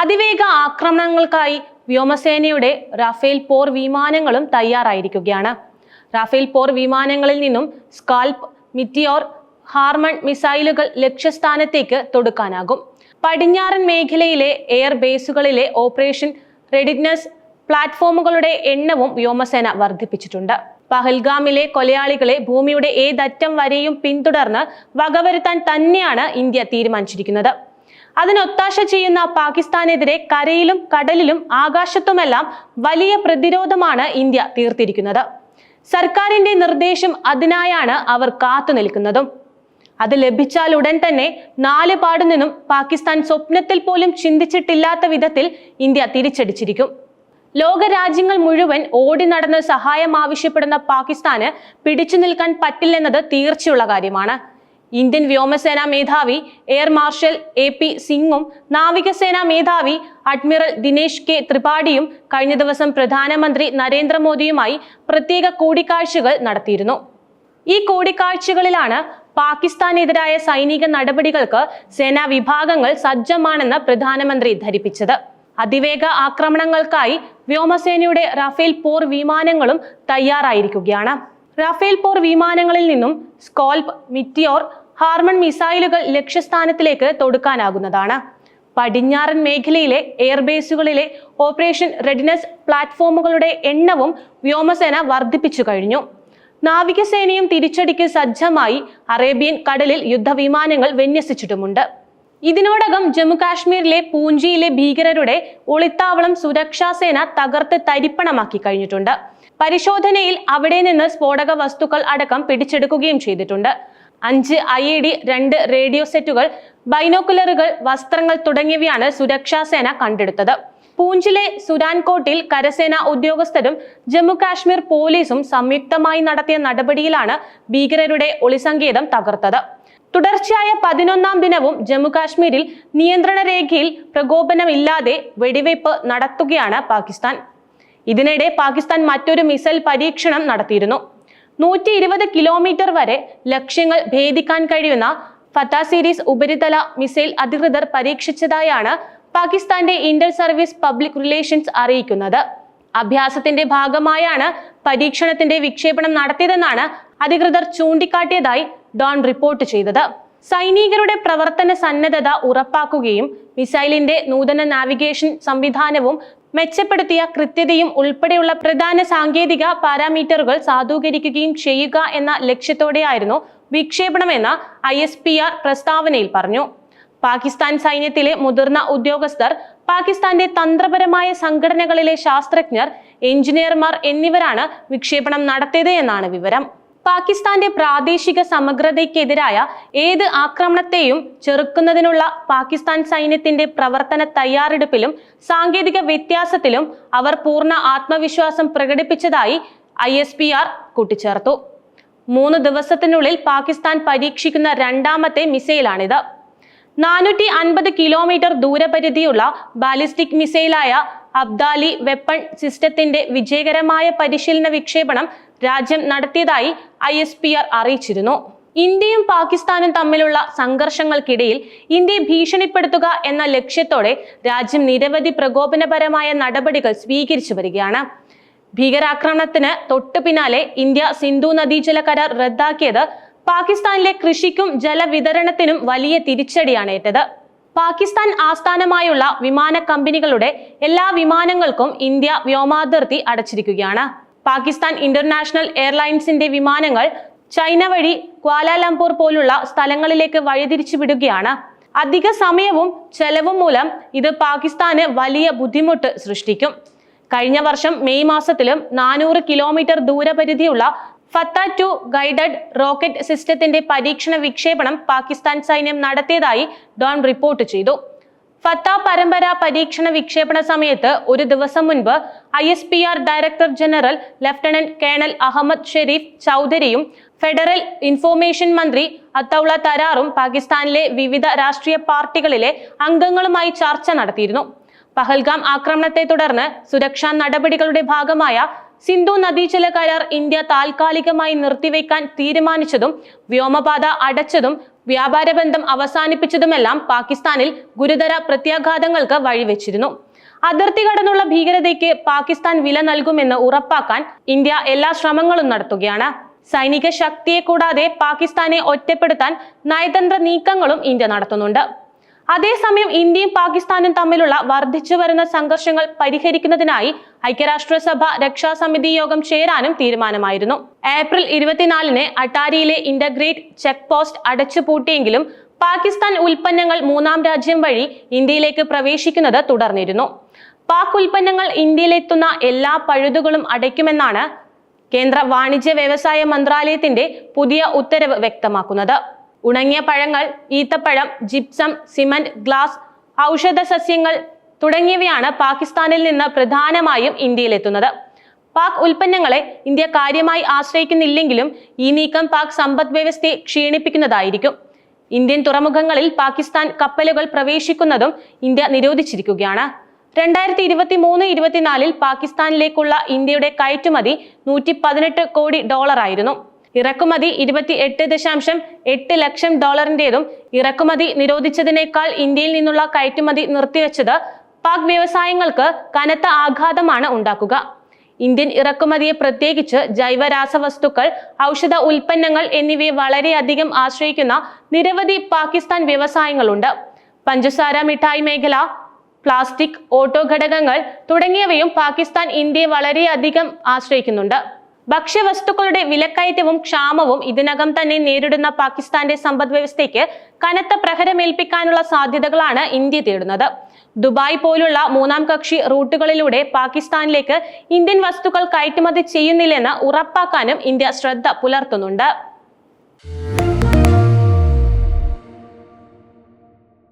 അതിവേഗ ആക്രമണങ്ങൾക്കായി വ്യോമസേനയുടെ റാഫേൽ പോർ വിമാനങ്ങളും തയ്യാറായിരിക്കുകയാണ്. റാഫേൽ പോർ വിമാനങ്ങളിൽ നിന്നും സ്കാൽപ്പ് മിറ്റിയോർ ഹാർമൺ മിസൈലുകൾ ലക്ഷ്യസ്ഥാനത്തേക്ക് തൊടുക്കാനാകും. പടിഞ്ഞാറൻ മേഖലയിലെ എയർ ബേസുകളിലെ ഓപ്പറേഷൻ റെഡിനെസ് പ്ലാറ്റ്ഫോമുകളുടെ എണ്ണവും വ്യോമസേന വർദ്ധിപ്പിച്ചിട്ടുണ്ട്. പഹൽഗാമിലെ കൊലയാളികളെ ഭൂമിയുടെ ഏതറ്റം വരെയും പിന്തുടർന്ന് വകവരുത്താൻ തന്നെയാണ് ഇന്ത്യ തീരുമാനിച്ചിരിക്കുന്നത്. അതിനൊത്താശ ചെയ്യുന്ന പാകിസ്ഥാനെതിരെ കരയിലും കടലിലും ആകാശത്തുമെല്ലാം വലിയ പ്രതിരോധമാണ് ഇന്ത്യ തീർത്തിരിക്കുന്നത്. സർക്കാരിന്റെ നിർദ്ദേശം അതിനായാണ് അവർ കാത്തു നിൽക്കുന്നതും. അത് ലഭിച്ചാൽ ഉടൻ തന്നെ നാല് പാടു നിന്നും പാകിസ്ഥാൻ സ്വപ്നത്തിൽ പോലും ചിന്തിച്ചിട്ടില്ലാത്ത വിധത്തിൽ ഇന്ത്യ തിരിച്ചടിച്ചിരിക്കും. ലോക രാജ്യങ്ങൾ മുഴുവൻ ഓടി നടന്ന് സഹായം ആവശ്യപ്പെടുന്ന പാകിസ്ഥാന് പിടിച്ചു നിൽക്കാൻ പറ്റില്ലെന്നത് തീർച്ചയുള്ള കാര്യമാണ്. ഇന്ത്യൻ വ്യോമസേനാ മേധാവി എയർ മാർഷൽ എ പി സിംഗും നാവികസേനാ മേധാവി അഡ്മിറൽ ദിനേശ് കെ ത്രിപാഠിയും കഴിഞ്ഞ ദിവസം പ്രധാനമന്ത്രി നരേന്ദ്രമോദിയുമായി പ്രത്യേക കൂടിക്കാഴ്ചകൾ നടത്തിയിരുന്നു. ഈ കൂടിക്കാഴ്ചകളിലാണ് പാകിസ്ഥാനെതിരായ സൈനിക നടപടികൾക്ക് സേനാ വിഭാഗങ്ങൾ സജ്ജമാണെന്ന് പ്രധാനമന്ത്രി ധരിപ്പിച്ചത്. അതിവേഗ ആക്രമണങ്ങൾക്കായി വ്യോമസേനയുടെ റഫേൽ പോർ വിമാനങ്ങളും തയ്യാറായിരിക്കുകയാണ്. റഫേൽ പോർ വിമാനങ്ങളിൽ നിന്നും സ്കോൾപ് മിറ്റിയോർ ഹാർമൺ മിസൈലുകൾ ലക്ഷ്യസ്ഥാനത്തിലേക്ക് തൊടുക്കാനാകുന്നതാണ്. പടിഞ്ഞാറൻ മേഖലയിലെ എയർബേസുകളിലെ ഓപ്പറേഷൻ റെഡിനസ് പ്ലാറ്റ്ഫോമുകളുടെ എണ്ണവും വ്യോമസേന വർദ്ധിപ്പിച്ചു കഴിഞ്ഞു. നാവികസേനയും തിരിച്ചടിക്ക് സജ്ജമായി അറേബ്യൻ കടലിൽ യുദ്ധവിമാനങ്ങൾ വിന്യസിച്ചിട്ടുമുണ്ട്. ഇതിനോടകം ജമ്മു കാശ്മീരിലെ പൂഞ്ചിയിലെ ഭീകരരുടെ ഒളിത്താവളം സുരക്ഷാസേന തകർത്ത് തരിപ്പണമാക്കി കഴിഞ്ഞിട്ടുണ്ട്. പരിശോധനയിൽ അവിടെ നിന്ന് സ്ഫോടക വസ്തുക്കൾ അടക്കം പിടിച്ചെടുക്കുകയും ചെയ്തിട്ടുണ്ട്. അഞ്ച് ഐ ഇ ഡി രണ്ട് റേഡിയോ സെറ്റുകൾ ബൈനോക്കുലറുകൾ വസ്ത്രങ്ങൾ തുടങ്ങിയവയാണ് സുരക്ഷാസേന കണ്ടെടുത്തത്. പൂഞ്ചിലെ സുരാൻകോട്ടിൽ കരസേന ഉദ്യോഗസ്ഥരും ജമ്മു കാശ്മീർ പോലീസും സംയുക്തമായി നടത്തിയ നടപടിയിലാണ് ഭീകരരുടെ ഒളിസങ്കേതം തകർത്തത്. തുടർച്ചയായ പതിനൊന്നാം ദിനവും ജമ്മുകാശ്മീരിൽ നിയന്ത്രണ രേഖയിൽ പ്രകോപനമില്ലാതെ വെടിവയ്പ് നടത്തുകയാണ് പാകിസ്ഥാൻ. ഇതിനിടെ പാകിസ്ഥാൻ മറ്റൊരു മിസൈൽ പരീക്ഷണം നടത്തിയിരുന്നു. നൂറ്റി ഇരുപത് കിലോമീറ്റർ വരെ ലക്ഷ്യങ്ങൾ ഭേദിക്കാൻ കഴിയുന്ന ഫത്ത സീരീസ് ഉപരിതല മിസൈൽ അധികൃതർ പരീക്ഷിച്ചതായാണ് പാകിസ്ഥാന്റെ ഇന്റർ സർവീസ് പബ്ലിക് റിലേഷൻസ് അറിയിക്കുന്നത്. അഭ്യാസത്തിന്റെ ഭാഗമായാണ് പരീക്ഷണത്തിന്റെ വിക്ഷേപണം നടത്തിയതെന്നാണ് അധികൃതർ ചൂണ്ടിക്കാട്ടിയതായി ഡോൺ റിപ്പോർട്ട് ചെയ്തത്. സൈനികരുടെ പ്രവർത്തന സന്നദ്ധത ഉറപ്പാക്കുകയും മിസൈലിന്റെ നൂതന നാവിഗേഷൻ സംവിധാനവും മെച്ചപ്പെടുത്തിയ കൃത്യതയും ഉൾപ്പെടെയുള്ള പ്രധാന സാങ്കേതിക പാരാമീറ്ററുകൾ സാധൂകരിക്കുകയും ചെയ്യുക എന്ന ലക്ഷ്യത്തോടെയായിരുന്നു വിക്ഷേപണമെന്ന് ഐ എസ് പി ആർ പ്രസ്താവനയിൽ പറഞ്ഞു. പാകിസ്ഥാൻ സൈന്യത്തിലെ മുതിർന്ന ഉദ്യോഗസ്ഥർ പാകിസ്ഥാന്റെ തന്ത്രപരമായ സംഘടനകളിലെ ശാസ്ത്രജ്ഞർ എഞ്ചിനീയർമാർ എന്നിവരാണ് വിക്ഷേപണം നടത്തിയത് എന്നാണ് വിവരം. പാകിസ്ഥാന്റെ പ്രാദേശിക സമഗ്രതയ്ക്കെതിരായ ഏത് ആക്രമണത്തെയും ചെറുക്കുന്നതിനുള്ള പാകിസ്ഥാൻ സൈന്യത്തിന്റെ പ്രവർത്തന തയ്യാറെടുപ്പിലും സാങ്കേതിക വ്യത്യാസത്തിലും അവർ പൂർണ ആത്മവിശ്വാസം പ്രകടിപ്പിച്ചതായി ഐ എസ് പി ആർ കൂട്ടിച്ചേർത്തു. മൂന്ന് ദിവസത്തിനുള്ളിൽ പാകിസ്ഥാൻ പരീക്ഷിക്കുന്ന രണ്ടാമത്തെ മിസൈലാണിത്. നാനൂറ്റി അൻപത് കിലോമീറ്റർ ദൂരപരിധിയുള്ള ബാലിസ്റ്റിക് മിസൈലായ അബ്ദാലി വെപ്പൺ സിസ്റ്റത്തിന്റെ വിജയകരമായ പരിശീലന വിക്ഷേപണം രാജ്യം നടത്തിയതായി ഐ അറിയിച്ചിരുന്നു. ഇന്ത്യയും പാകിസ്ഥാനും തമ്മിലുള്ള സംഘർഷങ്ങൾക്കിടയിൽ ഇന്ത്യയെ ഭീഷണിപ്പെടുത്തുക എന്ന ലക്ഷ്യത്തോടെ രാജ്യം നിരവധി പ്രകോപനപരമായ നടപടികൾ സ്വീകരിച്ചു വരികയാണ്. ഭീകരാക്രമണത്തിന് തൊട്ടു പിന്നാലെ ഇന്ത്യ സിന്ധു നദീജല കരാർ റദ്ദാക്കിയത് പാകിസ്ഥാനിലെ കൃഷിക്കും ജലവിതരണത്തിനും വലിയ തിരിച്ചടിയാണ് ഏറ്റത്. പാകിസ്ഥാൻ ആസ്ഥാനമായുള്ള വിമാന കമ്പനികളുടെ എല്ലാ വിമാനങ്ങൾക്കും ഇന്ത്യ വ്യോമാതിർത്തി അടച്ചിരിക്കുകയാണ്. പാകിസ്ഥാൻ ഇന്റർനാഷണൽ എയർലൈൻസിന്റെ വിമാനങ്ങൾ ചൈന വഴി ക്വാലാലംപൂർ പോലുള്ള സ്ഥലങ്ങളിലേക്ക് വഴിതിരിച്ചു വിടുകയാണ്. അധിക സമയവും ചെലവും മൂലം ഇത് പാകിസ്ഥാന് വലിയ ബുദ്ധിമുട്ട് സൃഷ്ടിക്കും. കഴിഞ്ഞ വർഷം മെയ് മാസത്തിലും നാനൂറ് കിലോമീറ്റർ ദൂരപരിധിയുള്ള ഫത്ത ടു ഗൈഡഡ് റോക്കറ്റ് സിസ്റ്റത്തിന്റെ പരീക്ഷണ വിക്ഷേപണം പാകിസ്ഥാൻ സൈന്യം നടത്തിയതായി ഡോൺ റിപ്പോർട്ട് ചെയ്തു. ഫത്ത പരമ്പര പരീക്ഷണ വിക്ഷേപണ സമയത്ത് ഒരു ദിവസം മുൻപ് I S P R director general lieutenant colonel Ahmed Sharif ചൗധരിയും federal information മന്ത്രി അത്തൗള തരാറും പാകിസ്ഥാനിലെ വിവിധ രാഷ്ട്രീയ പാർട്ടികളിലെ അംഗങ്ങളുമായി ചർച്ച നടത്തിയിരുന്നു. പഹൽഗാം ആക്രമണത്തെ തുടർന്ന് സുരക്ഷാ നടപടികളുടെ ഭാഗമായ സിന്ധു നദീജല കരാർ ഇന്ത്യ താൽക്കാലികമായി നിർത്തിവെക്കാൻ തീരുമാനിച്ചതും വ്യോമപാത അടച്ചതും വ്യാപാര ബന്ധം അവസാനിപ്പിച്ചതുമെല്ലാം പാകിസ്ഥാനിൽ ഗുരുതര പ്രത്യാഘാതങ്ങൾക്ക് വഴിവെച്ചിരുന്നു. അതിർത്തി കടന്നുള്ള ഭീകരതയ്ക്ക് പാകിസ്ഥാൻ വില നൽകുമെന്ന് ഉറപ്പാക്കാൻ ഇന്ത്യ എല്ലാ ശ്രമങ്ങളും നടത്തുകയാണ്. സൈനിക ശക്തിയെ കൂടാതെ പാകിസ്ഥാനെ ഒറ്റപ്പെടുത്താൻ നയതന്ത്ര നീക്കങ്ങളും ഇന്ത്യ നടത്തുന്നുണ്ട്. അതേസമയം ഇന്ത്യയും പാകിസ്ഥാനും തമ്മിലുള്ള വർദ്ധിച്ചു വരുന്ന സംഘർഷങ്ങൾ പരിഹരിക്കുന്നതിനായി ഐക്യരാഷ്ട്രസഭ രക്ഷാസമിതി യോഗം ചേരാനും തീരുമാനമായിരുന്നു. ഏപ്രിൽ ഇരുപത്തിനാലിന് അട്ടാരിയിലെ ഇന്റഗ്രേറ്റ് ചെക്ക് പോസ്റ്റ് അടച്ചുപൂട്ടിയെങ്കിലും പാകിസ്ഥാൻ ഉൽപ്പന്നങ്ങൾ മൂന്നാം രാജ്യം വഴി ഇന്ത്യയിലേക്ക് പ്രവേശിക്കുന്നത് തുടർന്നിരുന്നു. പാക് ഉൽപ്പന്നങ്ങൾ ഇന്ത്യയിലെത്തുന്ന എല്ലാ പഴുതുകളും അടയ്ക്കുമെന്നാണ് കേന്ദ്ര വാണിജ്യ വ്യവസായ മന്ത്രാലയത്തിന്റെ പുതിയ ഉത്തരവ് വ്യക്തമാക്കുന്നത്. ഉണങ്ങിയ പഴങ്ങൾ ഈത്തപ്പഴം ജിപ്സം സിമന്റ് ഗ്ലാസ് ഔഷധ സസ്യങ്ങൾ തുടങ്ങിയവയാണ് പാകിസ്ഥാനിൽ നിന്ന് പ്രധാനമായും ഇന്ത്യയിലെത്തുന്നത്. പാക് ഉൽപ്പന്നങ്ങളെ ഇന്ത്യ കാര്യമായി ആശ്രയിക്കുന്നില്ലെങ്കിലും ഈ നീക്കം പാക് സമ്പദ് വ്യവസ്ഥയെ ക്ഷീണിപ്പിക്കുന്നതായിരിക്കും. ഇന്ത്യൻ തുറമുഖങ്ങളിൽ പാകിസ്ഥാൻ കപ്പലുകൾ പ്രവേശിക്കുന്നതും ഇന്ത്യ നിരോധിച്ചിരിക്കുകയാണ്. രണ്ടായിരത്തി ഇരുപത്തി മൂന്ന് ഇരുപത്തിനാലിൽ പാകിസ്ഥാനിലേക്കുള്ള ഇന്ത്യയുടെ കയറ്റുമതി നൂറ്റി പതിനെട്ട് കോടി ഡോളർ ആയിരുന്നു ഇറക്കുമതി ഇരുപത്തി എട്ട് ദശാംശം എട്ട് ലക്ഷം ഡോളറിന്റേതും ഇറക്കുമതി നിരോധിച്ചതിനേക്കാൾ ഇന്ത്യയിൽ നിന്നുള്ള കയറ്റുമതി നിർത്തിവെച്ചത് പാക് വ്യവസായങ്ങൾക്ക് കനത്ത ആഘാതമാണ് ഉണ്ടാക്കുക. ഇന്ത്യൻ ഇറക്കുമതിയെ പ്രത്യേകിച്ച് ജൈവ രാസവസ്തുക്കൾ ഔഷധ ഉൽപ്പന്നങ്ങൾ എന്നിവയെ വളരെയധികം ആശ്രയിക്കുന്ന നിരവധി പാകിസ്ഥാൻ വ്യവസായങ്ങളുണ്ട്. പഞ്ചസാര മിഠായി മേഖല പ്ലാസ്റ്റിക് ഓട്ടോ ഘടകങ്ങൾ തുടങ്ങിയവയും പാകിസ്ഥാൻ ഇന്ത്യയെ വളരെയധികം ആശ്രയിക്കുന്നുണ്ട്. ഭക്ഷ്യവസ്തുക്കളുടെ വിലക്കയറ്റവും ക്ഷാമവും ഇതിനകം തന്നെ നേരിടുന്ന പാകിസ്ഥാന്റെ സമ്പദ് വ്യവസ്ഥയ്ക്ക് കനത്ത പ്രഹരമേൽപ്പിക്കാനുള്ള സാധ്യതകളാണ് ഇന്ത്യ തേടുന്നത്. ദുബായ് പോലുള്ള മൂന്നാം കക്ഷി റൂട്ടുകളിലൂടെ പാകിസ്ഥാനിലേക്ക് ഇന്ത്യൻ വസ്തുക്കൾ കയറ്റുമതി ചെയ്യുന്നില്ലെന്ന് ഉറപ്പാക്കാനും ഇന്ത്യ ശ്രദ്ധ പുലർത്തുന്നുണ്ട്.